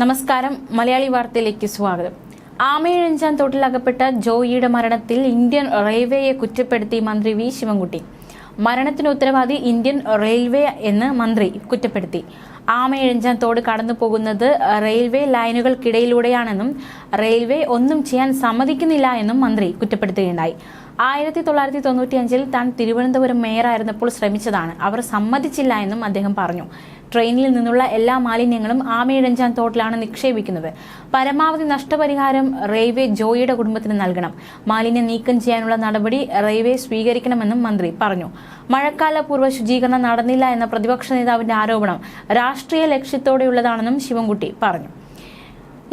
നമസ്കാരം. മലയാളി വാർത്തയിലേക്ക് സ്വാഗതം. ആമയിഴഞ്ചാൻ തോട്ടിൽ അകപ്പെട്ട ജോയിയുടെ മരണത്തിൽ ഇന്ത്യൻ റെയിൽവേയെ കുറ്റപ്പെടുത്തി മന്ത്രി വി. ശിവൻകുട്ടി. മരണത്തിന് ഉത്തരവാദി ഇന്ത്യൻ റെയിൽവേ എന്ന് മന്ത്രി കുറ്റപ്പെടുത്തി. ആമയിഴഞ്ചാൻ തോട് കടന്നു പോകുന്നത് റെയിൽവേ ലൈനുകൾക്കിടയിലൂടെയാണെന്നും റെയിൽവേ ഒന്നും ചെയ്യാൻ സമ്മതിക്കുന്നില്ല എന്നും മന്ത്രി കുറ്റപ്പെടുത്തുകയുണ്ടായി. ആയിരത്തി തൊള്ളായിരത്തി തൊണ്ണൂറ്റിയഞ്ചിൽ താൻ തിരുവനന്തപുരം മേയറായിരുന്നപ്പോൾ ശ്രമിച്ചതാണ്. അവർ സമ്മതിച്ചില്ല എന്നും അദ്ദേഹം പറഞ്ഞു. ട്രെയിനിൽ നിന്നുള്ള എല്ലാ മാലിന്യങ്ങളും ആമയിഴഞ്ചാൻ തോട്ടിലാണ് നിക്ഷേപിക്കുന്നത്. പരമാവധി നഷ്ടപരിഹാരം റെയിൽവേ ജോയിയുടെ കുടുംബത്തിന് നൽകണം. മാലിന്യം നീക്കം ചെയ്യാനുള്ള നടപടി റെയിൽവേ സ്വീകരിക്കണമെന്നും മന്ത്രി പറഞ്ഞു. മഴക്കാല പൂർവ ശുചീകരണം നടന്നില്ല എന്ന പ്രതിപക്ഷ നേതാവിന്റെ ആരോപണം രാഷ്ട്രീയ ലക്ഷ്യത്തോടെയുള്ളതാണെന്നും ശിവൻകുട്ടി പറഞ്ഞു.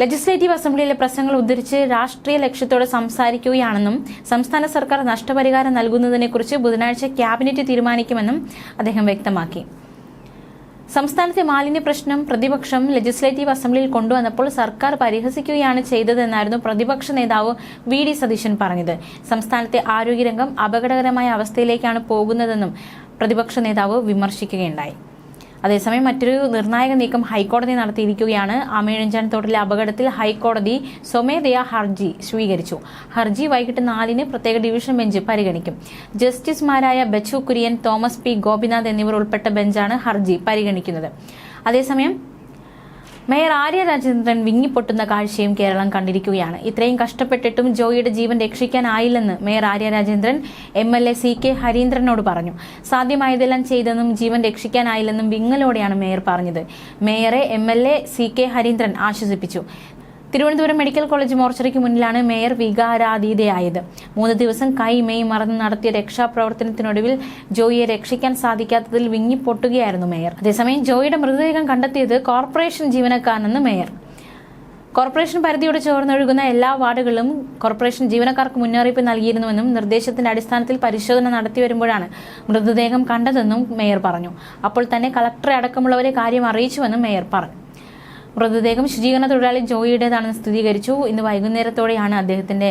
ലെജിസ്ലേറ്റീവ് അസംബ്ലിയിലെ പ്രശ്നങ്ങൾ ഉദ്ധരിച്ച് രാഷ്ട്രീയ ലക്ഷ്യത്തോടെ സംസാരിക്കുകയാണെന്നും സംസ്ഥാന സർക്കാർ നഷ്ടപരിഹാരം നൽകുന്നതിനെക്കുറിച്ച് ബുധനാഴ്ച ക്യാബിനറ്റ് തീരുമാനിക്കുമെന്നും അദ്ദേഹം വ്യക്തമാക്കി. സംസ്ഥാനത്തെ മാലിന്യ പ്രശ്നം പ്രതിപക്ഷം ലെജിസ്ലേറ്റീവ് അസംബ്ലിയിൽ കൊണ്ടുവന്നപ്പോൾ സർക്കാർ പരിഹസിക്കുകയാണ് ചെയ്തതെന്നായിരുന്നു പ്രതിപക്ഷ നേതാവ് വി ഡി സതീശൻ പറഞ്ഞത്. സംസ്ഥാനത്തെ ആരോഗ്യരംഗം അപകടകരമായ അവസ്ഥയിലേക്കാണ് പോകുന്നതെന്നും പ്രതിപക്ഷ നേതാവ് വിമർശിക്കുകയുണ്ടായി. അതേസമയം മറ്റൊരു നിർണായക നീക്കം ഹൈക്കോടതി നടത്തിയിരിക്കുകയാണ്. അമേഴഞ്ചാൻ തോട്ടിലെ അപകടത്തിൽ ഹൈക്കോടതി സ്വമേധയാ ഹർജി സ്വീകരിച്ചു. ഹർജി വൈകിട്ട് നാലിന് പ്രത്യേക ഡിവിഷൻ ബെഞ്ച് പരിഗണിക്കും. ജസ്റ്റിസുമാരായ ബച്ചു കുര്യൻ തോമസ് പി ഗോപിനാഥ് എന്നിവർ ഉൾപ്പെട്ട ബെഞ്ചാണ് ഹർജി പരിഗണിക്കുന്നത്. അതേസമയം മേയർ ആര്യ രാജേന്ദ്രൻ വിങ്ങിപ്പൊട്ടുന്ന കാഴ്ചയും കേരളം കണ്ടിരിക്കുകയാണ്. ഇത്രയും കഷ്ടപ്പെട്ടിട്ടും ജോയിയുടെ ജീവൻ രക്ഷിക്കാനായില്ലെന്ന് mayor Arya Rajendran M L A C K ഹരീന്ദ്രനോട് പറഞ്ഞു. സാധ്യമായതെല്ലാം ചെയ്തെന്നും ജീവൻ രക്ഷിക്കാനായില്ലെന്നും വിങ്ങലോടെയാണ് മേയർ പറഞ്ഞത്. മേയറെ M L A C K Harindran ആശ്വസിപ്പിച്ചു. തിരുവനന്തപുരം മെഡിക്കൽ കോളേജ് മോർച്ചറിക്ക് മുന്നിലാണ് മേയർ വികാരാതീതയായത് മൂന്ന് ദിവസം കൈ മെയ് മറന്ന് നടത്തിയ രക്ഷാപ്രവർത്തനത്തിനൊടുവിൽ ജോയിയെ രക്ഷിക്കാൻ സാധിക്കാത്തതിൽ വിങ്ങിപ്പൊട്ടുകയായിരുന്നു മേയർ. അതേസമയം ജോയിയുടെ മൃതദേഹം കണ്ടെത്തിയത് കോർപ്പറേഷൻ ജീവനക്കാരനെന്ന് മേയർ. കോർപ്പറേഷൻ പരിധിയോട് ചേർന്നൊഴുകുന്ന എല്ലാ വാർഡുകളിലും കോർപ്പറേഷൻ ജീവനക്കാർക്ക് മുന്നറിയിപ്പ് നൽകിയിരുന്നുവെന്നും നിർദ്ദേശത്തിന്റെ അടിസ്ഥാനത്തിൽ പരിശോധന നടത്തി വരുമ്പോഴാണ് മൃതദേഹം കണ്ടതെന്നും മേയർ പറഞ്ഞു. അപ്പോൾ തന്നെ കളക്ടറെ അടക്കമുള്ളവരെ കാര്യം അറിയിച്ചുവെന്നും മേയർ പറഞ്ഞു. മൃതദേഹം ശുചീകരണ തൊഴിലാളി ജോയിയുടേതാണെന്ന് സ്ഥിരീകരിച്ചു. ഇന്ന് വൈകുന്നേരത്തോടെയാണ് അദ്ദേഹത്തിന്റെ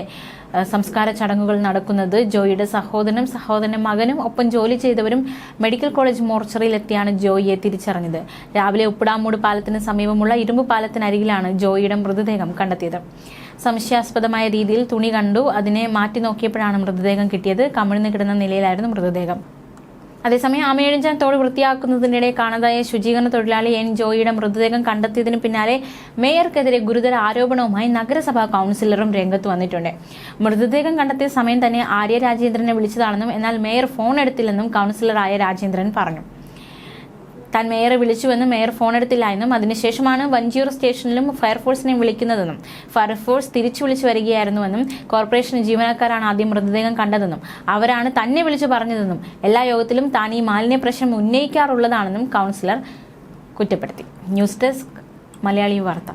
സംസ്കാര ചടങ്ങുകൾ നടക്കുന്നത്. ജോയിയുടെ സഹോദരനും സഹോദരന്റെ മകനും ഒപ്പം ജോലി ചെയ്തവരും മെഡിക്കൽ കോളേജ് മോർച്ചറിയിലെത്തിയാണ് ജോയിയെ തിരിച്ചറിഞ്ഞത്. രാവിലെ ഉപ്പിടാമൂട് പാലത്തിന് സമീപമുള്ള ഇരുമ്പ് പാലത്തിനരികിലാണ് ജോയിയുടെ മൃതദേഹം കണ്ടെത്തിയത്. സംശയാസ്പദമായ രീതിയിൽ തുണി കണ്ടു. അതിനെ മാറ്റി നോക്കിയപ്പോഴാണ് മൃതദേഹം കിട്ടിയത്. കമിഴ്ന്നു കിടന്ന നിലയിലായിരുന്നു മൃതദേഹം. അതേസമയം ആമയിഴഞ്ചാൻ തോട് വൃത്തിയാക്കുന്നതിനിടെ കാണാതായ ശുചീകരണ തൊഴിലാളി എൻ ജോയിയുടെ മൃതദേഹം കണ്ടെത്തിയതിന് പിന്നാലെ മേയർക്കെതിരെ ഗുരുതര ആരോപണവുമായി നഗരസഭാ കൌൺസിലറും രംഗത്ത് വന്നിട്ടുണ്ട്. മൃതദേഹം കണ്ടെത്തിയ സമയം തന്നെ ആര്യ രാജേന്ദ്രനെ വിളിച്ചതാണെന്നും എന്നാൽ മേയർ ഫോൺ എടുത്തില്ലെന്നും കൌൺസിലറായ രാജേന്ദ്രൻ പറഞ്ഞു. താൻ മേയറെ വിളിച്ചുവെന്നും മേയർ ഫോൺ എടുത്തില്ല എന്നും അതിനുശേഷമാണ് വഞ്ചിയൂർ സ്റ്റേഷനിലും ഫയർഫോഴ്സിനെയും വിളിക്കുന്നതെന്നും ഫയർഫോഴ്സ് തിരിച്ചു വിളിച്ചു വരികയായിരുന്നുവെന്നും കോർപ്പറേഷൻ ജീവനക്കാരാണ് ആദ്യം മൃതദേഹം കണ്ടതെന്നും അവരാണ് തന്നെ വിളിച്ചു പറഞ്ഞതെന്നും എല്ലാ യോഗത്തിലും താൻ ഈ മാലിന്യ പ്രശ്നം ഉന്നയിക്കാറുള്ളതാണെന്നും കൗൺസിലർ കുറ്റപ്പെടുത്തി. ന്യൂസ് ഡെസ്ക് മലയാളി വാർത്ത.